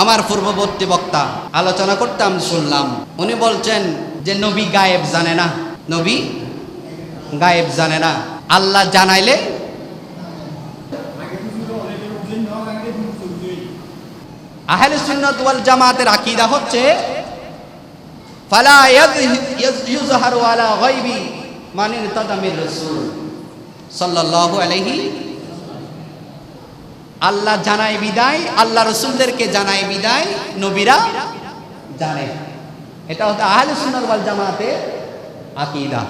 আমার পূর্ববর্তী বক্তা, আলোচনা করতাম, শুনলাম। উনি বলছেন যে নবী গায়েব জানে না। নবী গায়েব জানে না। আল্লাহ জানাইলে আহলে সুন্নাত ওয়াল জামাতের আকীদা হচ্ছে, ফালা ইয়ুজহারু আলা গায়বি মান ইরতাদামির রাসূল সাল্লাল্লাহু আলাইহি আল্লাহ জানায় বিদায়, আল্লাহ রসুলদেরকে জানায় বিদায়, নবীরা জানে। এটা হচ্ছে আহলে সুন্নাত ওয়াল জামাতের আকীদা।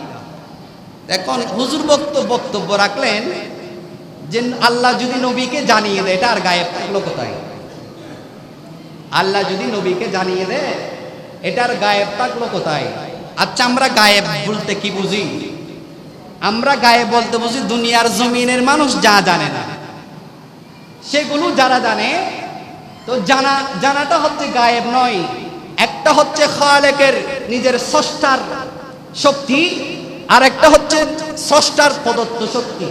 এখন হুজুর বক্তব্য বক্তব্য রাখলেন যে আল্লাহ যদি নবীকে জানিয়ে দেয়, এটা আর গায়েব থাকল কোথায়? আল্লাহ যদি নবীকে জানিয়ে দেয় এটার গায়েব থাকল কোথায়? আচ্ছা আমরা গায়েব বলতে কি বুঝি? আমরা গায়েব বলতে বুঝি দুনিয়ার জমিনের মানুষ যা জানে না। সেগুলো যারা জানে, তো জানা, জানাটা হচ্ছে গায়েব নয়। একটা হচ্ছে খালেকের নিজের স্রষ্টার শক্তি আর একটা হচ্ছে স্রষ্টার প্রদত্ত শক্তি।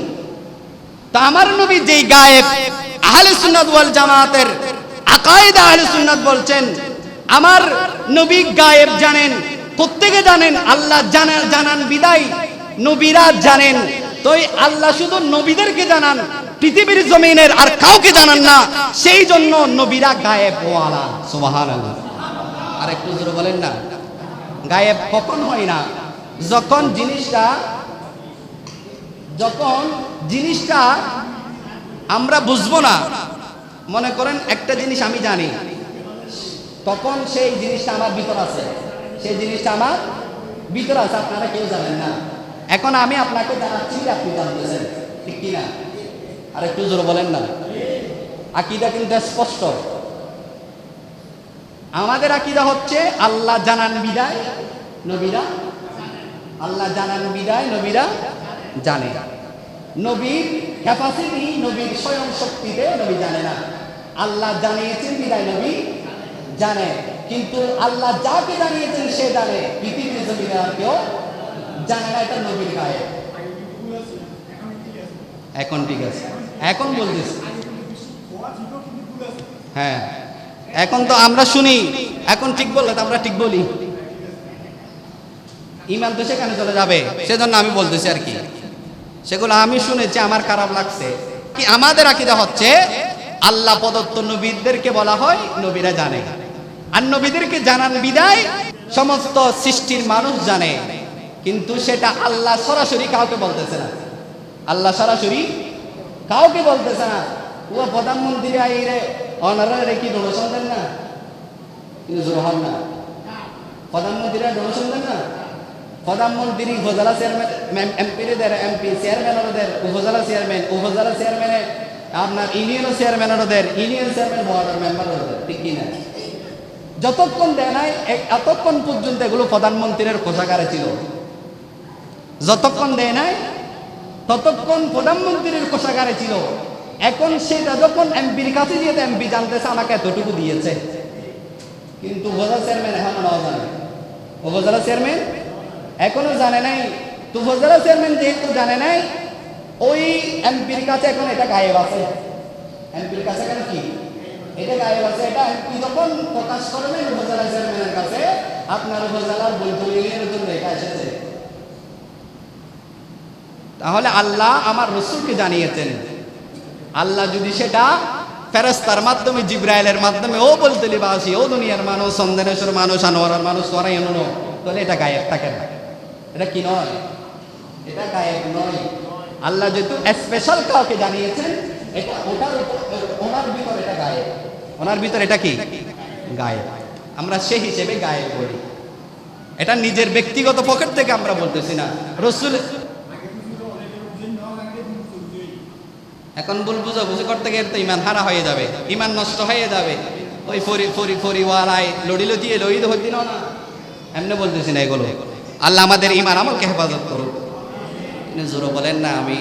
তা আমার নবী যেই গায়েব, আহলে সুন্নাত ওয়াল জামাতের আকায়েদ আহলে সুন্নাত বলছেন, আমার নবী গায়েব জানেন, প্রত্যেকে জানেন, আল্লাহ জানা, জানান বিদায়, নবীরা জানেন। তো আল্লাহ শুধু নবীদেরকে জানান পৃথিবীর জমিনের আর কাউকে জানান না। সেই জন্য নবীরা গায়েব ওয়ালা। সুবহানাল্লাহ। আর একটু জোরে বলেন না। গায়েব কখন হয় না? যখন জিনিসটা যখন জিনিসটা আমরা বুঝব না, মনে করেন একটা জিনিস আমি জানি, তখন সেই জিনিসটা আমার ভিতর আছে। সেই জিনিসটা আমার ভিতর আছে, আপনারা কেউ জানেন না। এখন আমি আপনাকে জানাচ্ছি আপনি জানতেছেন, ঠিক কিনা? আর একটু জোর বলেন না। আকিদা কিন্তু স্পষ্ট। আমাদের আকিদা হচ্ছে, আল্লাহ জানান বিদায়, নবীরা আল্লাহ জানান বিদায়, নবীরা জানে নবীর ক্যাপাসিটি নবীর স্বয়ং শক্তিতে নবী জানে না। আল্লাহ জানিয়েছেন বিদায়, নবী জানে কিন্তু আল্লাহ যাকে জানিয়েছেন সে জানে। পৃথিবীর জমিনে কেউ জানে না, এটা নবীর গায়ে। এখন ঠিক আছে। এখন বলতেছি। হ্যাঁ এখন তো আমরা শুনি, এখন ঠিক বললে তো আমরা ঠিক বলি। ইমান তো সেখানে চলে যাবে, সেজন্য আমি বলতেছি আর কি। সেগুলো আমি শুনেছি, আমার খারাপ লাগছে। কি আমাদের আকিদা হচ্ছে, আল্লাহ প্রদত্ত নবীদেরকে বলা হয়, নবীরা জানে। আর নবীদেরকে জানান বিদায় সমস্ত সৃষ্টির মানুষ জানে। কিন্তু সেটা আল্লাহ সরাসরি কাউকে বলতেছে না। আল্লাহ সরাসরি কাউকে বলতেছে না। ও প্রধানমন্ত্রী আইরে অনারা কি ডোনেশন দেন না? কিন্তু জোর হন না প্রধানমন্ত্রীরা ডোনেশন দেন না? প্রধানমন্ত্রী উপজেলা চেয়ারম্যান এমপিদের এমপি চেয়ারম্যানদের উপজেলা চেয়ারম্যান উপজেলা চেয়ারম্যানে আপনার ইউনিয়ন চেয়ারম্যানদের ইউনিয়ন চেয়ারম্যান ওয়ার্ডের মেম্বার ঠিক কিনা যতক্ষণ দেয় নাই এতক্ষণ পর্যন্ত এগুলো প্রধানমন্ত্রীর কোষাগারে ছিল। যতক্ষণ দেয় নাই ততক্ষণ প্রধানমন্ত্রীর কোষাগারে ছিল। এখন সেটা যখন এমপির কাছে দিয়ে এমপি জানতেছে, আমাকে এতটুকু দিয়েছে। কিন্তু উপজেলা চেয়ারম্যান এখনও নাও জানে। উপজেলা চেয়ারম্যান এখনও জানে নাই। তো উপজেলা চেয়ারম্যান যেহেতু জানে নাই, ওই এমপির কাছে এখন এটা গায়েব আছে। এমপির কাছে এখন কি? এটা গায়েব আছে, এটা এমপি যখন প্রকাশ করবেন উপজেলা চেয়ারম্যানের কাছে, আপনার উপজেলার বৈঠকের জন্য এটা এসেছে। তাহলে আল্লাহ আমার রসুলকে জানিয়েছেন। আল্লাহ যদি সেটা ফেরস্তার মাধ্যমে, জিব্রাইলের মাধ্যমে, ও বলতে লিবাসি, ও দুনিয়ার মানুষ সন্দেনেশ্বর মানুষ আনোয়ার মানুষ, তোরাই অনুনো তাহলে এটা গায়েব থাকে না। এটা কি নয়? এটা গায়েব নয়। আল্লাহ যেহেতু স্পেশাল কাউকে জানিয়েছেন, এটা ওটার ওনার ভিতর এটা গায়েব। ওনার ভিতর এটা কি? গায়েব। আমরা সেই হিসেবে গায়েব বলি। এটা নিজের ব্যক্তিগত পকেট থেকে আমরা বলতেছি না। রসুল এখন ভুল বুঝাবুঝি করতে গেলে তো ইমান হারা হয়ে যাবে, ইমান নষ্ট হয়ে যাবে। ওই ফরি ফরি ফরি ফরিওয়ালায় লড়িল দিয়ে লড়ি তো হইতে না। এমনি বলতেছি না এগুলো। আল্লাহ আমাদের ইমান আমাকে হেফাজত করুক। জোরো বলেন না আমি